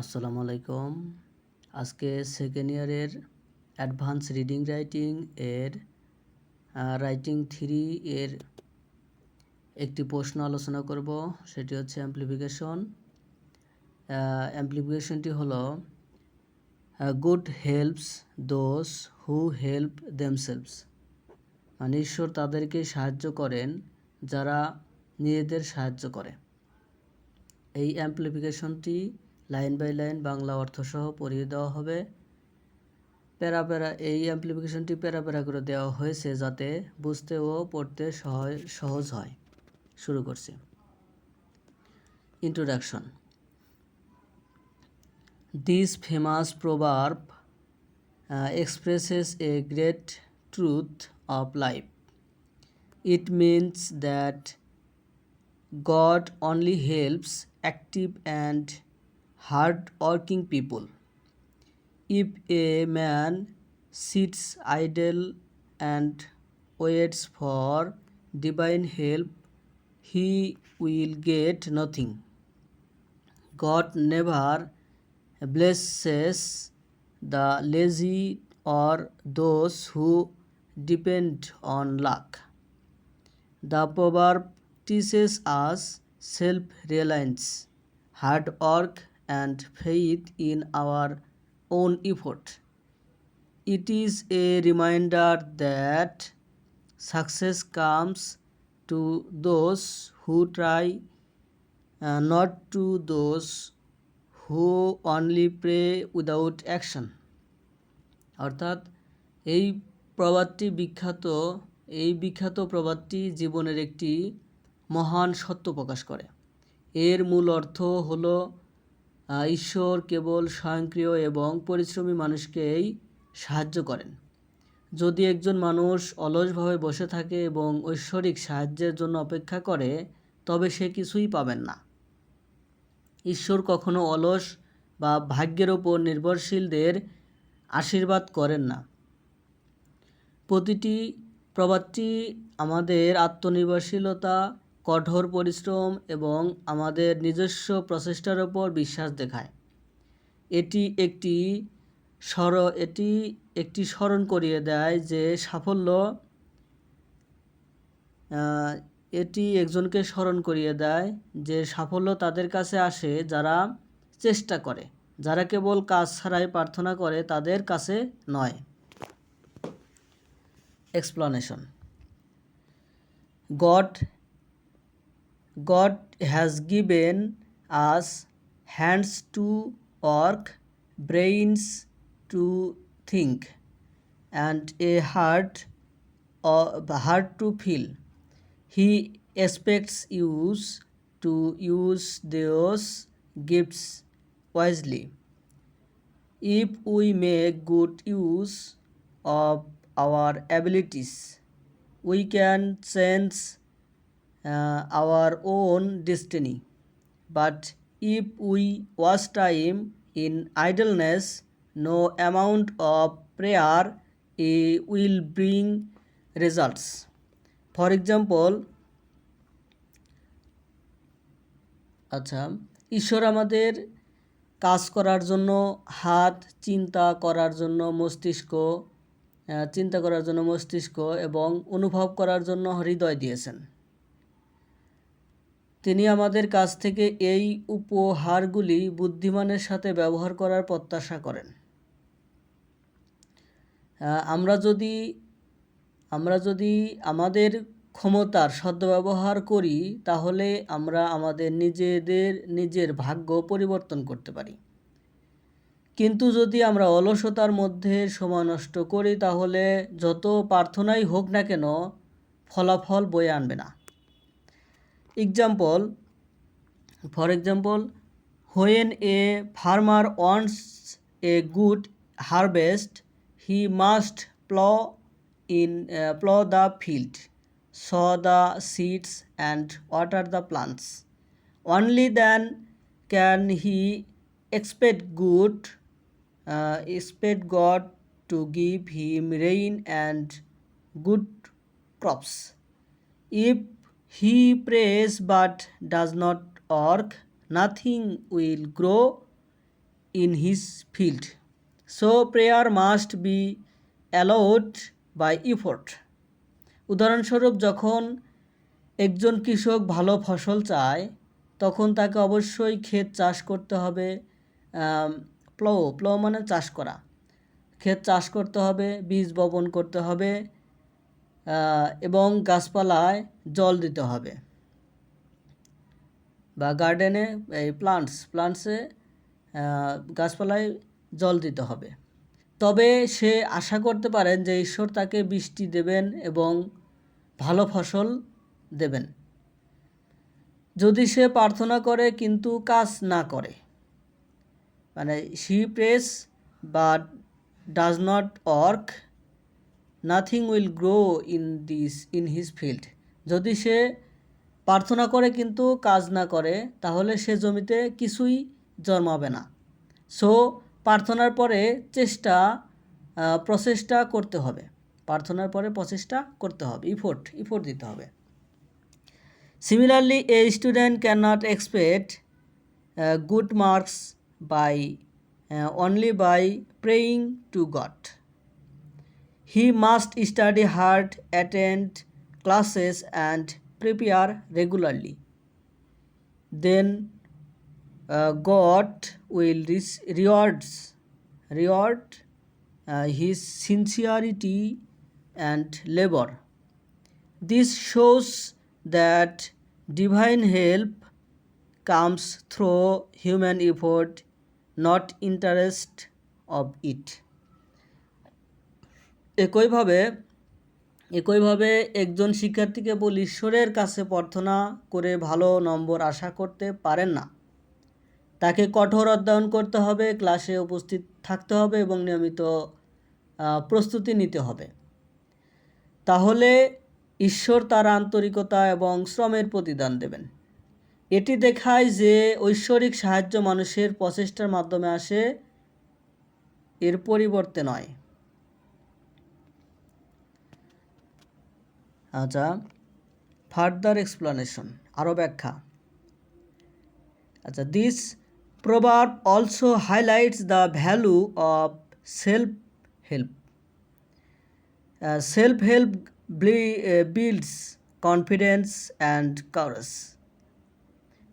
আসসালামু আলাইকুম। আজকে সেকেন্ড ইয়ারের অ্যাডভান্স রিডিং রাইটিং এর রাইটিং থ্রি এর একটি প্রশ্ন আলোচনা করব, সেটি হচ্ছে অ্যাম্প্লিফিকেশন অ্যাম্প্লিফিকেশনটি হলো God helps those who help themselves মানে ঈশ্বর তাদেরকে সাহায্য করেন, যারা নিজেদের সাহায্য করে। এই অ্যাম্প্লিফিকেশনটি লাইন বাই লাইন বাংলা অর্থসহ পড়িয়ে দেওয়া হবে। প্যারা প্যারা এই অ্যাম্প্লিফিকেশনটি প্যারা প্যারা করে দেওয়া হয়েছে যাতে বুঝতে ও পড়তে সহজ হয়। শুরু করছি। Introduction. This famous proverb expresses a great truth of life it means that God only helps active and hard working people. If a man sits idle and waits for divine help, he will get nothing. God never blesses the lazy or those who depend on luck. The proverb teaches us self reliance, hard work, and faith in our own effort. It is a reminder that success comes to those who try, uh, not to those who only pray without action. অর্থাৎ এই প্রবাদটি বিখ্যাত এই বিখ্যাত প্রবাদটি জীবনের একটি মহান সত্য প্রকাশ করে এর মূল অর্থ হল ঈশ্বর কেবল স্বয়ংক্রিয় এবং পরিশ্রমী মানুষকেই সাহায্য করেন। যদি একজন মানুষ অলসভাবে বসে থাকে এবং ঐশ্বরিক সাহায্যের জন্য অপেক্ষা করে, তবে সে কিছুই পাবেন না। ঈশ্বর কখনো অলস বা ভাগ্যের ওপর নির্ভরশীলদের আশীর্বাদ করেন না। প্রতিটি প্রবাদটি আমাদের আত্মনির্ভরশীলতা কঠোর পরিশ্রম এবং আমাদের নিজস্ব প্রচেষ্টার ওপর বিশ্বাস দেখায়। এটি একটি স্মর এটি একটি স্মরণ করিয়ে দেয় যে সাফল্য এটি একজনকে স্মরণ করিয়ে দেয় যে সাফল্য তাদের কাছে আসে যারা চেষ্টা করে। যারা কেবল কাজ ছাড়াই প্রার্থনা করে তাদের কাছে নয়। Explanation God God has given us hands to work, brains to think, and a heart, uh, heart to feel. He expects us to use those gifts wisely. If we make good use of our abilities, we can change uh, our own destiny. But if we waste time in idleness, no amount of prayer uh, will bring results. For example, আচ্ছা ঈশ্বর আমাদের কাজ করার জন্য হাত চিন্তা করার জন্য মস্তিষ্ক চিন্তা করার জন্য মস্তিষ্ক এবং অনুভব করার জন্য হৃদয় দিয়েছেন তিনি আমাদের কাছ থেকে এই উপহারগুলি বুদ্ধিমানের সাথে ব্যবহার করার প্রত্যাশা করেন। আমরা যদি আমরা যদি আমাদের ক্ষমতার সদ্ব্যবহার করি, তাহলে আমরা আমাদের নিজেদের, নিজের ভাগ্য পরিবর্তন করতে পারি। কিন্তু যদি আমরা অলসতার মধ্যে সময় নষ্ট করি, তাহলে যত প্রার্থনাই হোক না কেন, ফলাফল বয়ে আনবে না। example for example when a farmer wants a good harvest he must plow in uh, plow the field sow the seeds and water the plants. Only then can he expect good uh, expect god to give him rain and good crops. If he prays but does not work, nothing will grow in his field so prayer must be allowed by effort উদাহরণস্বরূপ যখন একজন কৃষক ভালো ফসল চায় তখন তাকে অবশ্যই ক্ষেত চাষ করতে হবে প্লো প্লো মানে চাষ করা। ক্ষেত চাষ করতে হবে বীজ বপন করতে হবে এবং গাছপালায় জল দিতে হবে বা গার্ডেনে এই প্লান্টস প্লান্টসে গাছপালায় জল দিতে হবে। তবে সে আশা করতে পারেন যে ঈশ্বর তাকে বৃষ্টি দেবেন এবং ভালো ফসল দেবেন। যদি সে প্রার্থনা করে কিন্তু কাজ না করে মানে she prays but does not work nothing will grow in this in his field যদি সে প্রার্থনা করে কিন্তু কাজ না করে, তাহলে সে জমিতে কিছুই জন্মাবে না। সো প্রার্থনার পরে চেষ্টা প্রচেষ্টা করতে হবে। প্রার্থনার পরে প্রচেষ্টা করতে হবে। ইফোর্ট ইফোর্ট দিতে হবে। Similarly a student can not expect good marks by only by praying to God he must study hard, attend classes, and prepare regularly. Then uh, God will rewards reward uh, his sincerity and labor. This shows that divine help comes through human effort, not interest of it. একইভাবে একইভাবে একজন শিক্ষার্থীকে বলি ঈশ্বরের কাছে প্রার্থনা করে ভালো নম্বর আশা করতে পারেন না। তাকে কঠোর অধ্যয়ন করতে হবে, ক্লাসে উপস্থিত থাকতে হবে এবং নিয়মিত প্রস্তুতি নিতে হবে। তাহলে ঈশ্বর তার আন্তরিকতা এবং শ্রমের প্রতিদান দেবেন। এটি দেখায় যে ঐশ্বরিক সাহায্য মানুষের প্রচেষ্টার মাধ্যমে আসে, এর পরিবর্তে নয়। আচ্ছা ফার্দার এক্সপ্লানেশন আরও ব্যাখ্যা। আচ্ছা this proverb also highlights the value of self help self help builds confidence and courage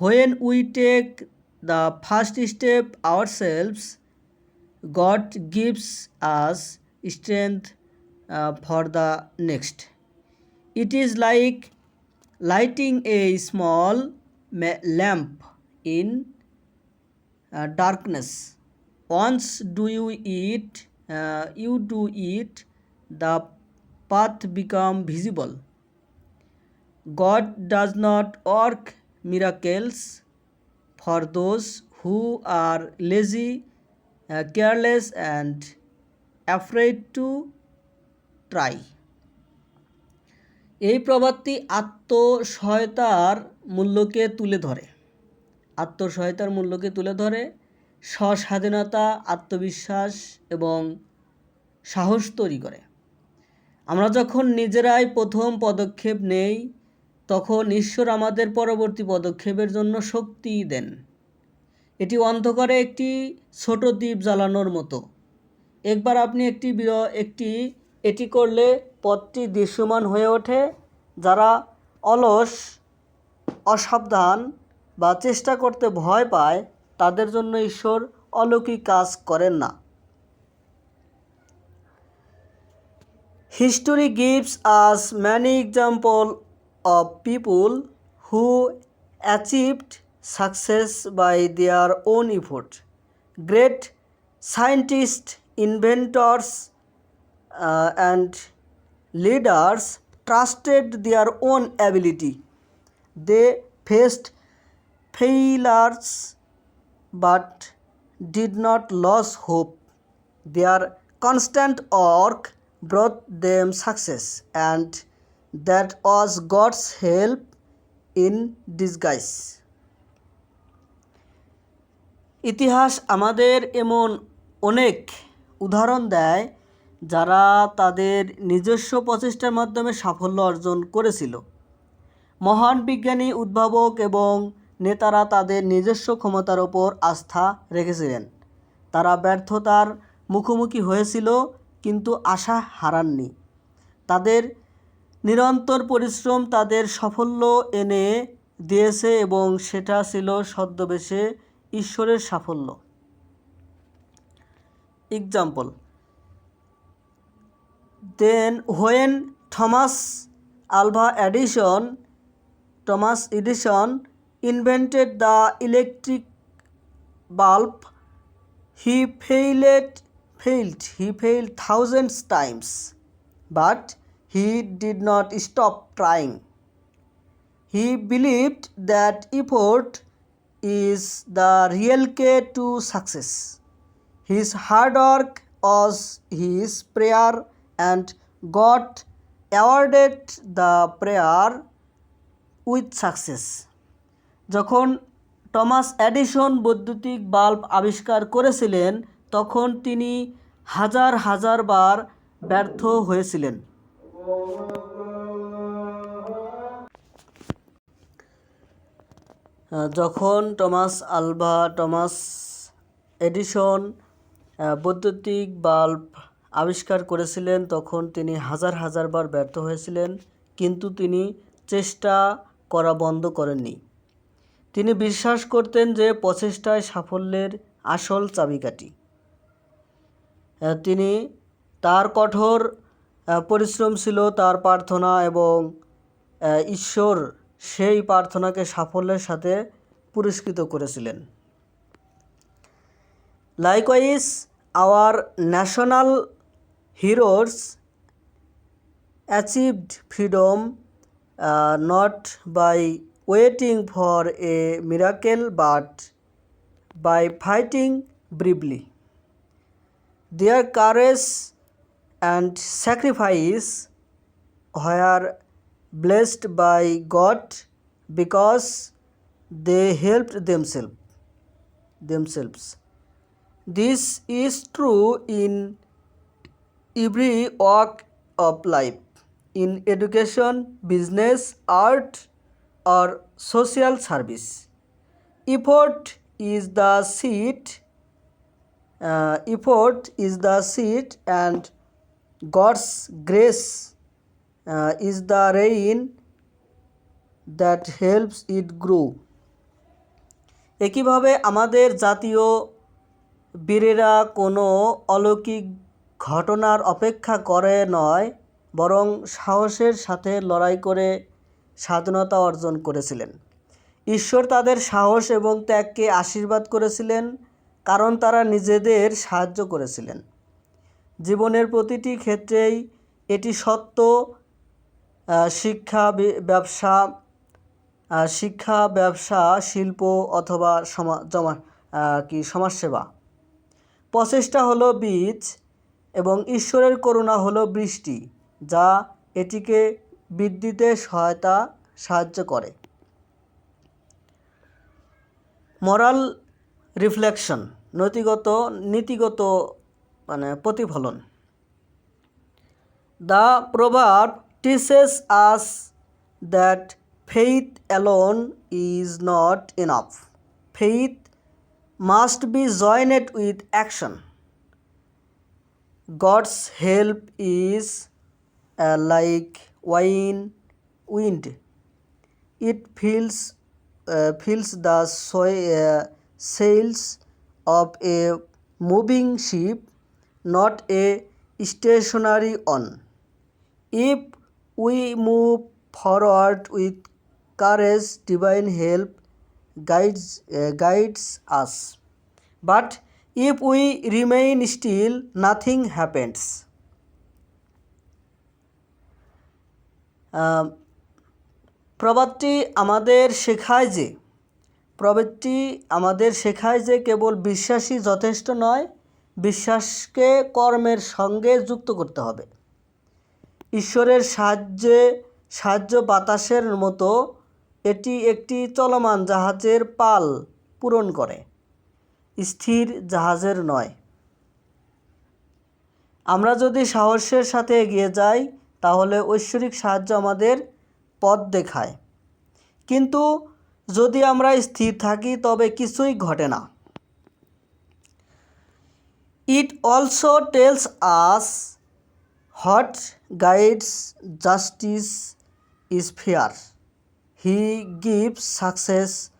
when we take the first step ourselves, god God us strength strength for the next it is like lighting a small lamp in uh, darkness once do you eat uh, you do it the path become visible God does not work miracles for those who are lazy, uh, careless, and afraid to try. এই প্রবাদটি আত্মসহায়তার মূল্যকে তুলে ধরে। আত্মসহায়তার মূল্যকে তুলে ধরে, স্বস্বাধীনতা, আত্মবিশ্বাস এবং সাহস তৈরি করে। আমরা যখন নিজেরাই প্রথম পদক্ষেপ নেই, তখন ঈশ্বর আমাদের পরবর্তী পদক্ষেপের জন্য শক্তি দেন। এটি অন্ধকারে একটি ছোট দ্বীপ জ্বালানোর মতো। একবার আপনি একটি একটি এটি করলে পথটি দৃশ্যমান হয়ে ওঠে, যারা অলস, অসাবধান বা চেষ্টা করতে ভয় পায়, তাদের জন্য ঈশ্বর অলৌকিক কাজ করেন না। History gives us many example of people who achieved success by their own effort great scientist inventors and leaders trusted their own ability. They faced failures but did not lose hope. Their constant work brought them success, and that was God's help in disguise. ইতিহাস আমাদের এমন অনেক উদাহরণ দেয় যারা তাদের নিজস্ব প্রচেষ্টার মাধ্যমে সাফল্য অর্জন করেছিল। মহান বিজ্ঞানী, উদ্ভাবক এবং নেতারা তাদের নিজস্ব ক্ষমতার ওপর আস্থা রেখেছিলেন। তারা ব্যর্থতার মুখোমুখি হয়েছিল কিন্তু আশা হারাননি। তাদের নিরন্তর পরিশ্রম তাদের সাফল্য এনে দিয়েছে এবং সেটা ছিল সদ্যবেশে ঈশ্বরের সাফল্য। Example Then when Thomas Alva Edison Thomas Edison invented the electric bulb he failed failed he failed thousands times but he did not stop trying he believed that effort is the real key to success. His hard work was his prayer and God awarded the prayer with success যখন Thomas Edison বৈদ্যুতিক bulb আবিষ্কার করেছিলেন, তখন তিনি হাজার হাজার বার ব্যর্থ হয়েছিলেন। যখন টমাস আলভা টমাস এডিসন বৈদ্যুতিক বাল্ব আবিষ্কার করেছিলেন, তখন তিনি হাজার হাজার বার ব্যর্থ হয়েছিলেন, কিন্তু তিনি চেষ্টা করা বন্ধ করেননি। তিনি বিশ্বাস করতেন যে প্রচেষ্টায় সাফল্যের আসল চাবিকাঠি। তিনি তার কঠোর পরিশ্রম ছিল তার প্রার্থনা এবং ঈশ্বর সেই প্রার্থনাকে সাফল্যের সাথে পুরস্কৃত করেছিলেন। Likewise our national heroes achieved freedom uh, not by waiting for a miracle but by fighting bravely. Their courage and sacrifice were blessed by God because they helped themselves themselves. This is true in every walk of life in education, business, art, or social service. Effort is the seed. Uh, effort is the seed, and God's grace uh, is the rain that helps it grow. একইভাবে আমাদের জাতীয় বীরেরা কোনো অলৌকিক ঘটনার অপেক্ষা করে নয়, বরং সাহসের সাথে লড়াই করে স্বাধীনতা অর্জন করেছিলেন। ঈশ্বর তাদের সাহস এবং ত্যাগকে আশীর্বাদ করেছিলেন, কারণ তারা নিজেদের সাহায্য করেছিলেন। জীবনের প্রতিটি ক্ষেত্রেই এটি সত্য শিক্ষা ব্যবসা শিক্ষা, ব্যবসা, শিল্প অথবা সমা, জমা কি, সমাজসেবা। প্রচেষ্টা হলো বীজ এবং ঈশ্বরের করুণা হলো বৃষ্টি, যা এটিকে বৃদ্ধিতে সহায়তা সাহায্য করে। মরাল রিফ্লেকশন, নৈতিগত, নীতিগত মানে প্রতিফলন। The proverb teaches us that faith alone is not enough faith must be joint with action. God's help is uh, like wine wind. It fills, uh, the uh, sails of a moving ship, not a stationary one. If we move forward with courage, divine help guides, uh, guides us. But we remain still, nothing happens. আহ, প্রবাদটি আমাদের শেখায় যে প্রবৃত্তি আমাদের শেখায় যে কেবল বিশ্বাসই যথেষ্ট নয় বিশ্বাসকে কর্মের সঙ্গে যুক্ত করতে হবে ঈশ্বরের সাহায্যে সাহায্য বাতাসের মতো এটি একটি চলমান জাহাজের পাল পূরণ করে স্থির জাহাজের নয়। আমরা যদি সাহসের সাথে এগিয়ে যাই তাহলে ঐশ্বরিক সাহায্য আমাদের পথ দেখায়। কিন্তু যদি আমরা স্থির থাকি তবে কিছুই ঘটে না। It also tells us hot guides justice is fair. He gives success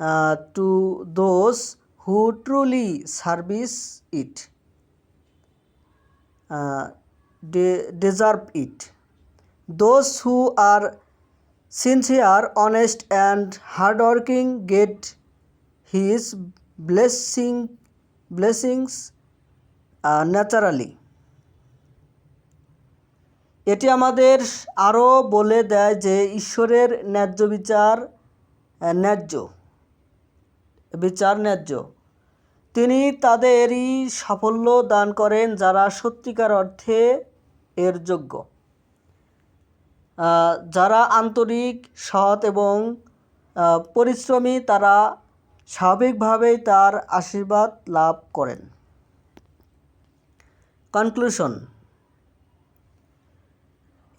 uh, to who truly service it deserve it. Those who are sincere honest and hard working get his blessing, blessings naturally. এটি আমাদের আরও বলে দেয় যে ঈশ্বরের ন্যায্য বিচার ন্যায্য বিচার ন্যায্য। তিনি তাদেরই সাফল্য দান করেন যারা সত্যিকার অর্থে এর যোগ্য যারা আন্তরিক সৎ এবং পরিশ্রমী তারা স্বাভাবিকভাবেই তার আশীর্বাদ লাভ করেন conclusion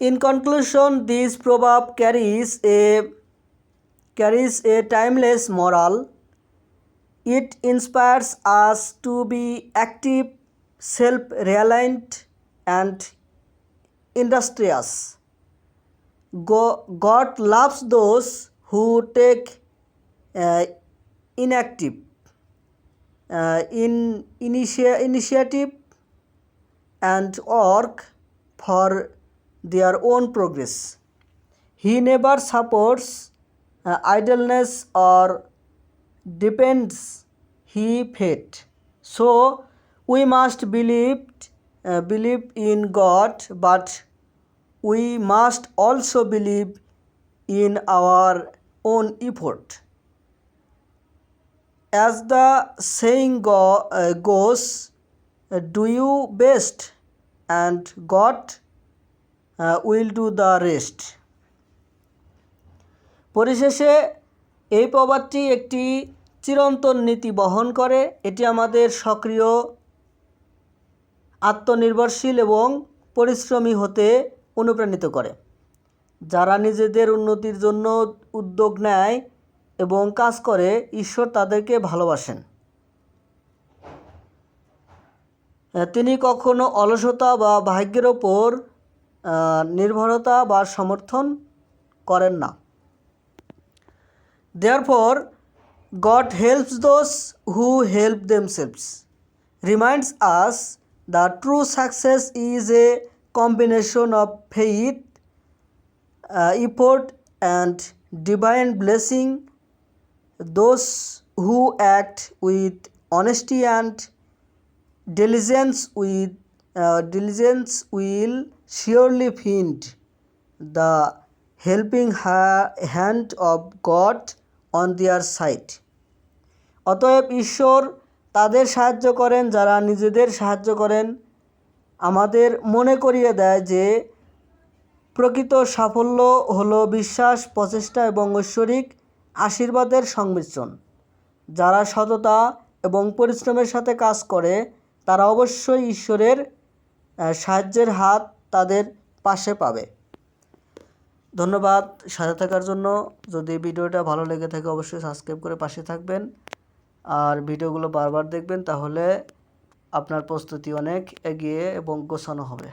In conclusion, this proverb carries a carries a timeless moral. It inspires us to be active, self-reliant, and industrious. God loves those who take uh, inactive uh, in initia- initiative and work for their own progress. He never supports uh, idleness or depends he fate. So we must believe uh, believe in God, but we must also believe in our own effort. As the saying go, uh, goes, uh, do you best, and God will do the rest পরিশেষে এই প্রবাদটি একটি চিরন্তন নীতি বহন করে, এটি আমাদের সক্রিয়, আত্মনির্ভরশীল এবং পরিশ্রমী হতে অনুপ্রাণিত করে। যারা নিজেদের উন্নতির জন্য উদ্যোগ নেয় এবং কাজ করে, ঈশ্বর তাদেরকে ভালোবাসেন। তিনি কখনো অলসতা বা ভাগ্যের ওপর নির্ভরতা বা সমর্থন করেন না। God helps those who help themselves reminds us that true success is a combination of faith, uh, effort, and divine blessing. Those who act with honesty and diligence with uh, diligence will surely find the helping hand of God on their side. অতএব ঈশ্বর তাদের সাহায্য করেন, যারা নিজেদের সাহায্য করেন। আমাদের মনে করিয়ে দেয় যে, প্রকৃত সাফল্য হলো বিশ্বাস, প্রচেষ্টা এবং ঐশ্বরিক আশীর্বাদের সংমিশ্রণ। যারা সততা এবং পরিশ্রমের সাথে কাজ করে, তারা অবশ্যই ঈশ্বরের সাহায্যের হাত তাদের পাশে পাবে। ধন্যবাদ সাথে থাকার জন্য। যদি ভিডিওটা ভালো লেগে থাকে অবশ্যই সাবস্ক্রাইব করে পাশে থাকবেন। আর ভিডিওগুলো বারবার দেখবেন তাহলে আপনার প্রস্তুতি অনেক এগিয়ে এবং গোছানো হবে।